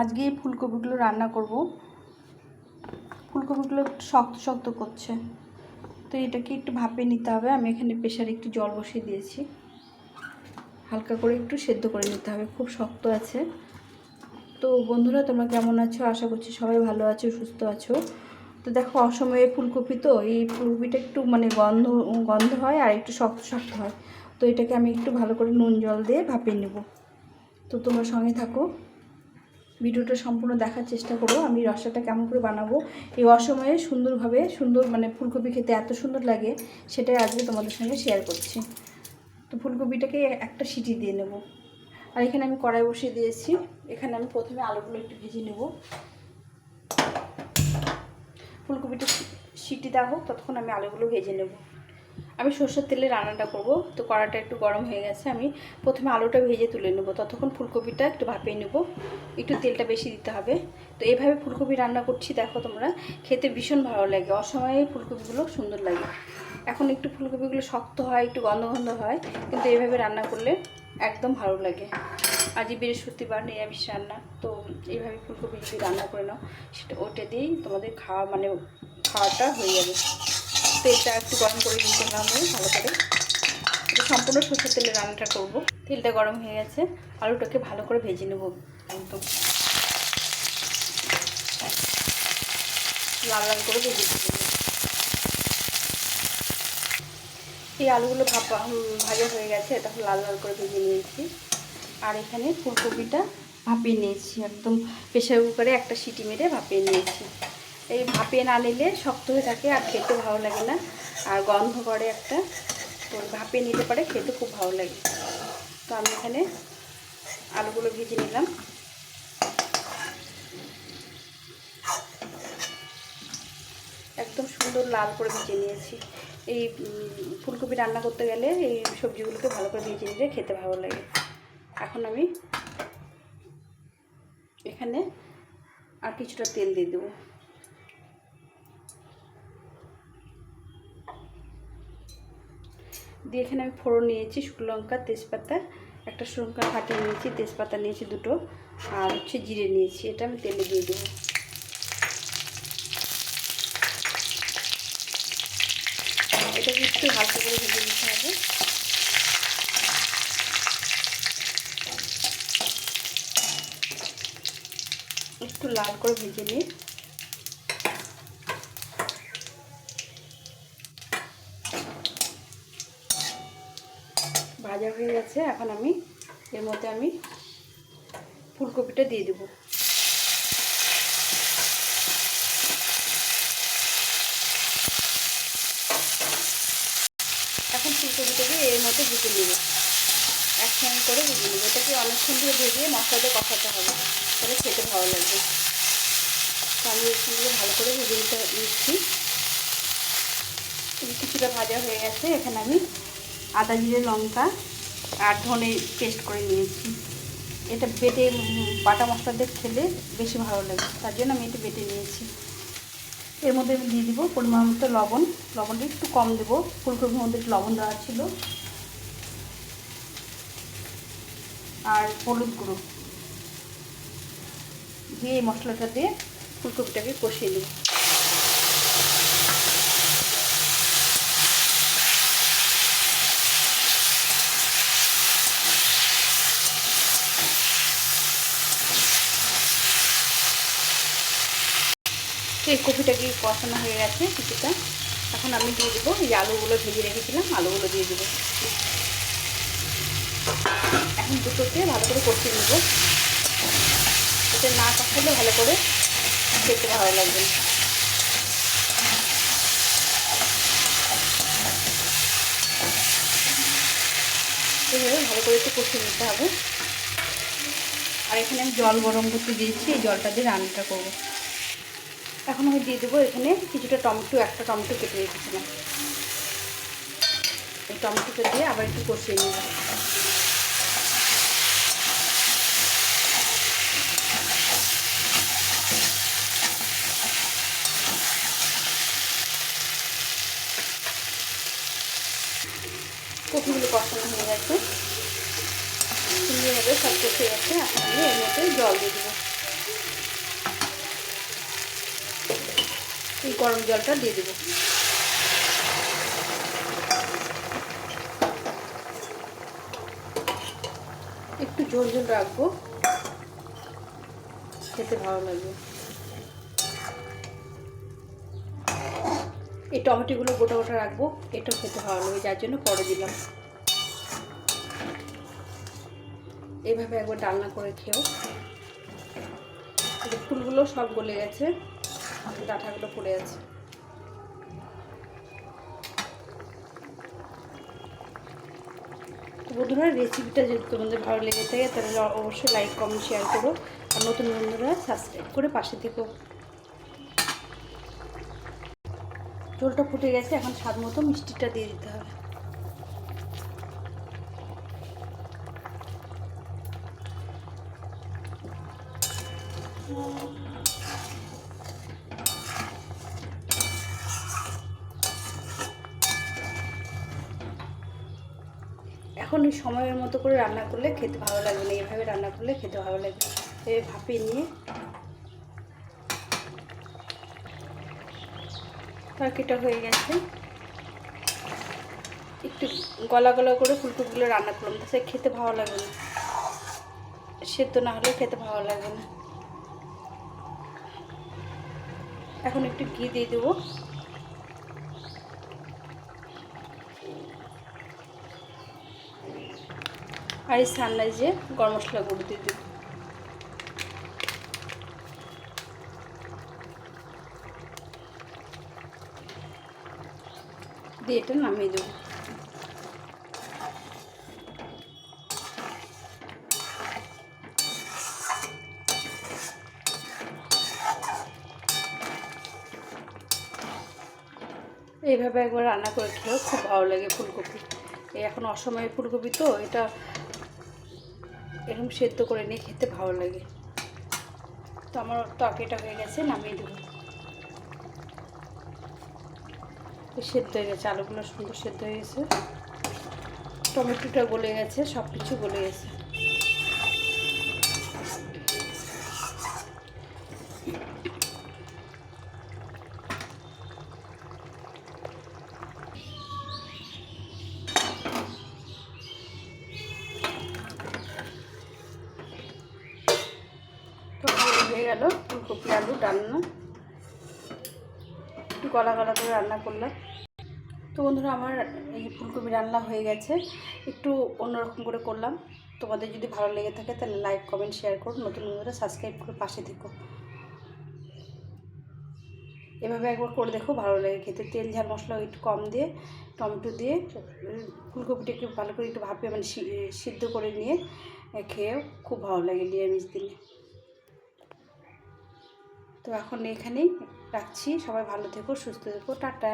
আজকে এই ফুলকপিগুলো রান্না করব। ফুলকপিগুলো শক্ত শক্ত করছে। তো এটাকে একটু ভাপে নিতে হবে। আমি এখানে প্রেশারে একটু জল বসিয়ে দিয়েছি। হালকা করে একটু সেদ্ধ করে নিতে হবে। খুব শক্ত আছে। তো বন্ধুরা, তোমরা কেমন আছো? আশা করছি সবাই ভালো আছো, সুস্থ আছো। তো দেখো, অসময়ে ফুলকপি তো, এই ফুলকপিটা একটু মানে গন্ধ গন্ধ হয় আর একটু শক্ত শক্ত হয়। তো এটাকে আমি একটু ভালো করে নুন জল দিয়ে ভাপিয়ে নেব। তো তোমরা সঙ্গে থাকো। ভিডিওটা সম্পূর্ণ দেখার চেষ্টা করো আমি রসাটা কেমন করে বানাবো? এই অসময়ে সুন্দরভাবে সুন্দর মানে ফুলকপি খেতে এত সুন্দর লাগে, সেটাই আজকে তোমাদের সঙ্গে শেয়ার করছি। তো ফুলকপিটাকে একটা সিটি দিয়ে নেব। আর এখানে আমি কড়াই বসিয়ে দিয়েছি। এখানে আমি প্রথমে আলুগুলো একটু ভেজে নেব। ফুলকপিটা সিটি দেওয়া হোক, ততক্ষণ আমি আলুগুলো ভেজে নেব। আমি সর্ষের তেলে রান্নাটা করব। তো কড়াটা একটু গরম হয়ে গেছে। আমি প্রথমে আলুটা ভেজে তুলে নেব। ততক্ষণ ফুলকপিটা একটু ভাপিয়ে নেব। একটু তেলটা বেশি দিতে হবে। তো এইভাবে ফুলকপি রান্না করছি, দেখো তোমরা। খেতে ভীষণ ভালো লাগে। অসময়ে ফুলকপিগুলো সুন্দর লাগে। এখন একটু ফুলকপিগুলো শক্ত হয়, একটু গন্ধ গন্ধ হয়, কিন্তু এইভাবে রান্না করলে একদম ভালো লাগে। আজই বৃহস্পতিবার নিরামিষ রান্না। তো এইভাবে ফুলকপি যদি রান্না করে নাও, সেটা ওটা দিয়েই তোমাদের খাওয়া মানে খাওয়াটা হয়ে যাবে। তেলটা একটু গরম করে নিতে হবে ভালো করে। সম্পূর্ণ সরষের তেলে রান্নাটা করব। তেলটা গরম হয়ে গেছে। আলুটাকে ভালো করে ভেজে নেব একদম। লাল লাল করে ভেজে নেব। এই আলুগুলো ভাপা ভাজা হয়ে গেছে তখন লাল লাল করে ভেজে নিয়েছি। আর এখানে ফুলকপিটা ভাপিয়ে নিয়েছি, একদম প্রেশার কুকারে একটা সিটি মেরে ভাপিয়ে নিয়েছি। এই ভাপে না নিলে শক্ত হয়ে থাকে আর খেতে ভালো লাগে না। আর গন্ধ করে একটা। তো ভাপিয়ে নিতে পারে, খেতে খুব ভালো লাগে। তো আমি এখানে আলুগুলো ভেজে নিলাম। একদম সুন্দর লাল করে ভেজে নিয়েছি। এই ফুলকপি রান্না করতে গেলে এই সবজিগুলোকে ভালো করে ভেজে নিলে খেতে ভালো লাগে। এখন আমি এখানে আর কিছুটা তেল দিয়ে দেবো। দিয়ে এখানে আমি ফোড়ন নিয়েছি, শুকনো লঙ্কা, তেজপাতা, একটা শুকনো ফাটিয়ে নিয়েছি, তেজপাতা নিয়েছি দুটো, আর হচ্ছে জিরে নিয়েছি, এটা আমি তেলে দিয়ে দেবো। এটাকে একটু হালকা করে ভেজে নিতে হবে। একটু লাল করে ভেজে নিই ভাজা হয়ে গেছে, এখন আমি এর মধ্যে আমি ফুলকপিটা দিয়ে দেবো। এখন ফুলকপিটাকে এর মধ্যে ভেজে নেব। একসঙ্গে করে ভেজে নেব। এটাকে অনেকক্ষণ ধরে ভেজে মশলাতে কষাতে হবে, তাহলে খেতে ভালো লাগবে। তো আমি এর সঙ্গে ভালো করে ভেজে নিতে নিচ্ছি। কিছুটা ভাজা হয়ে গেছে, এখানে আমি আদা জিরে লঙ্কা আর ধনে পেস্ট করে নিয়েছি। এটা বেটে বাটা মশলা দিয়ে খেলে বেশি ভালো লাগে, তার জন্য আমি এটা বেটে নিয়েছি। এর মধ্যে আমি দিয়ে দিব পরিমাণ মতো লবণ। লবণটা একটু কম দেবো, ফুলকপির মধ্যে একটু লবণ দেওয়া ছিল। আর হলুদ গুঁড়ো। দিয়ে এই মশলাটা দিয়ে ফুলকপিটাকে কষিয়ে নিই তো এই কপিটাকে কষানো হয়ে গেছে কিছুটা? এখন আমি দিয়ে দেবো, এই আলুগুলো ভেজে রেখেছিলাম, আলুগুলো দিয়ে দেবো। এখন দুটোকে ভালো করে কষিয়ে নেব। এটা না কষালে ভালো করে খেতে ভালো লাগবে। এইভাবে ভালো করে একটু কষিয়ে নিতে হবে। আর এখানে আমি জল গরম করতে দিয়েছি, এই জলটা দিয়ে রান্নাটা করব। এখন আমি দিয়ে দেবো এখানে কিছুটা টমেটো, একটা টমেটো কেটে রেখেছিলাম। এই টমেটোটা দিয়ে আবার একটু কষিয়ে নেব। কপিগুলো কষানো হয়ে গেছে। সুন্দরভাবে সব কষে গেছে। আমি এর মধ্যে জল দিয়ে দেবো গরম জলটা দিয়ে দেবো। একটু ঝোল ঝোল রাখব। খেতে ভালো লাগবে। এই টমেটোগুলো গোটা গোটা রাখব এটাও খেতে ভালো লাগবে, যার জন্য পরে দিলাম। এইভাবে একবার ডালনা করে এই ফুলগুলো সব গলে গেছে। পড়ে আছে। বন্ধুরা রেসিপিটা যদি তোমাদের ভালো লেগে থাকে, তাহলে অবশ্যই লাইক কমেন্ট শেয়ার করো। আর নতুন বন্ধুরা সাবস্ক্রাইব করে পাশে থেকো। ঝোলটা ফুটে গেছে, এখন স্বাদ মতো মিষ্টিটা দিয়ে দিতে হবে। এখন ওই সময়ের মতো করে রান্না করলে খেতে ভালো লাগবে না। এইভাবে রান্না করলে খেতে ভালো লাগবে এই ভাপিয়ে নিয়ে তরকারিটা হয়ে গেছে। একটু গলা গলা করে ফুলকপিগুলো রান্না করলাম তাতে খেতে ভালো লাগে না। সেদ্ধ না হলে খেতে ভালো লাগে না। এখন একটু ঘি দিয়ে দেবো। আর এই সানরাইজে গরম মশলা গুঁড়ো দিয়ে দিই। দিয়ে এটা নামিয়ে দেবো। এইভাবে একবার রান্না করে খেলেও খুব ভালো লাগে ফুলকপি। এখন অসময়ে ফুলকপি তো এটা এরকম সেদ্ধ করে নিয়ে খেতে ভালো লাগে। তো আমার তরকারিটা হয়ে গেছে, নামিয়ে দেবো। সেদ্ধ হয়ে গেছে, আলুগুলো সুন্দর সেদ্ধ হয়ে গেছে। টমেটোটা গলে গেছে সব কিছু গলে গেছে তো হয়ে গেল ফুলকপি আলু রান্না একটু গলা গলা করে রান্না করলাম। তো বন্ধুরা, আমার এই ফুলকপি রান্না হয়ে গেছে। একটু অন্যরকম করে করলাম। তোমাদের যদি ভালো লেগে থাকে, তাহলে লাইক কমেন্ট শেয়ার করো। নতুন বন্ধুরা সাবস্ক্রাইব করে পাশে থেকো। এভাবে একবার করে দেখো, ভালো লাগে খেতে। তেল, ঝাল, মশলা একটু কম দিয়ে, টমেটো দিয়ে, ফুলকপিটা একটু ভালো করে একটু ভাপে মানে সিদ্ধ করে নিয়ে, খেয়েও খুব ভালো লাগে নিরামিষ দিনে। তো এখন এখানেই রাখছি। সবাই ভালো থেকো সুস্থ থেকো টাটা।